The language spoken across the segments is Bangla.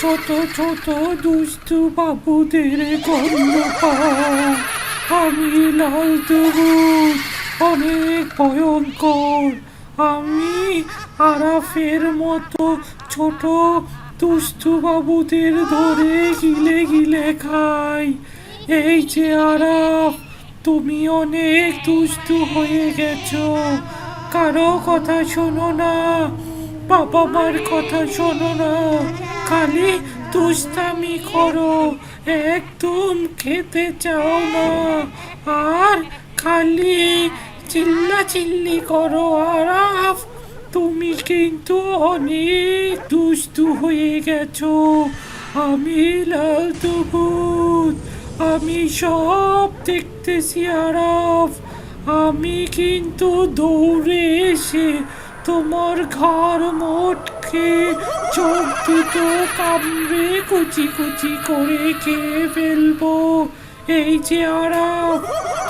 ছোট ছোট দুষ্টু বাবুদের গন্ধ আমি লাল তবুজ অনেক ভয়ঙ্কর। আমি আরাফের মতো ছোট দুষ্টু বাবুদের ধরে গিলে গিলে খাই। এই যে আরাফ, তুমি অনেক দুষ্টু হয়ে গেছো। কারও কথা শোনো না বাবা মার কথা শোনো না। খালি দুষ্টামি করো। একদম খেতে চাও না। আর খালি চিল্লা চিল্লি করো। আরাফ, তুমি কিন্তু অনেক দুষ্টু হয়ে গেছো। আমি লাল তবুজ, আমি সব দেখতেছি আরাফ। আমি কিন্তু দৌড়ে এসে তোমার ঘর মোটকে, চোখ কামড়ে কুচি কুচি করে খেয়ে ফেলব। এই যে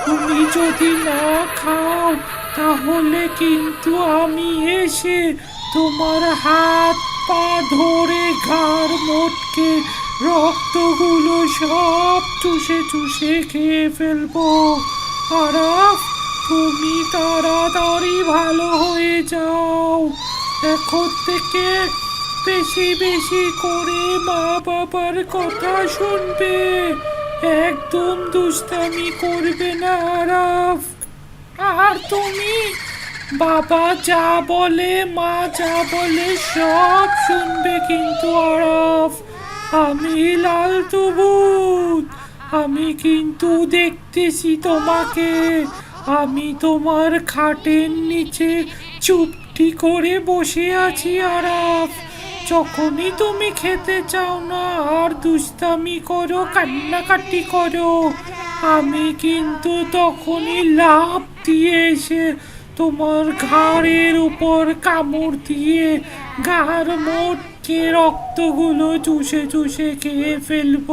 তুমি যদি না খাও, তাহলে কিন্তু আমি এসে তোমার হাত পা ধরে ঘাড় মোটকে, রক্তগুলো সব চুষে চুষে খেয়ে ফেলব। আরাফ তুমি তাড়াতাড়ি ভালো হয়ে যাও। এখন থেকে বেশি বেশি করে মা বাবার কথা শুনবে। একদম দুষ্টামি করবে না আরাফ আর তুমি? বাবা যা বলে, মা যা বলে, সব শুনবে কিন্তু আরফ। আমি লাল তবুত আমি কিন্তু দেখতেছি তোমাকে। আমি তোমার খাটের নিচে চুপটি করে বসে আছি, আরাফ। যখনই তুমি খেতে চাও না, আর দুস্তামি করো, কান্নাকাটি করো, আমি কিন্তু তখনই লাভ দিয়ে এসে তোমার ঘাড়ের উপর কামড় দিয়ে ঘাড় মোটকে রক্তগুলো চুষে চুষে খেয়ে ফেলব।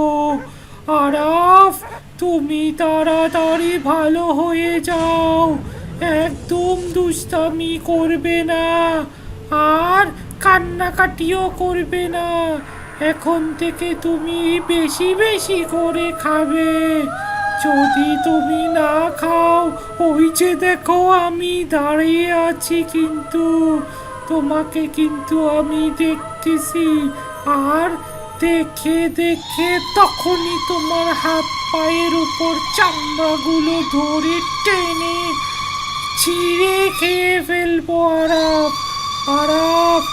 আরাফ তুমি তাড়াতাড়ি ভালো হয়ে যাও। একদম দুষ্টামি করবে না। আর কান্নাকাটিও করবে না। এখন থেকে তুমি বেশি বেশি করে খাবে। যদি তুমি না খাও, ওই যে দেখো আমি দাঁড়িয়ে আছি কিন্তু। তোমাকে কিন্তু আমি দেখতেছি। আর দেখে দেখে তখনই তোমার হাত পায়ের উপর চামড়াগুলো ধরে টেনে ছিঁড়ে খেয়ে ফেলব আরাপ আরাপ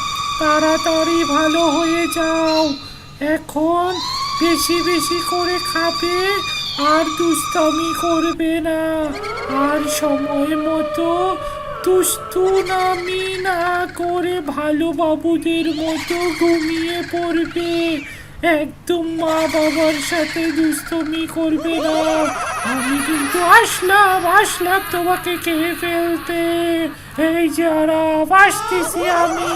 তাড়াতাড়ি ভালো হয়ে যাও। এখন বেশি বেশি করে খাবে, আর দুষ্টামি করবে না। আর সময় মতো দুষ্টু নামি না করে ভালো বাবুদের মতো ঘুমিয়ে পড়বে। একদম মা বাবার সাথে দুস্তমি করবে না। আমি কিন্তু আসলাম আসলাম তোমাকে খেয়ে ফেলতে। এই যারা আসতেছি আমি।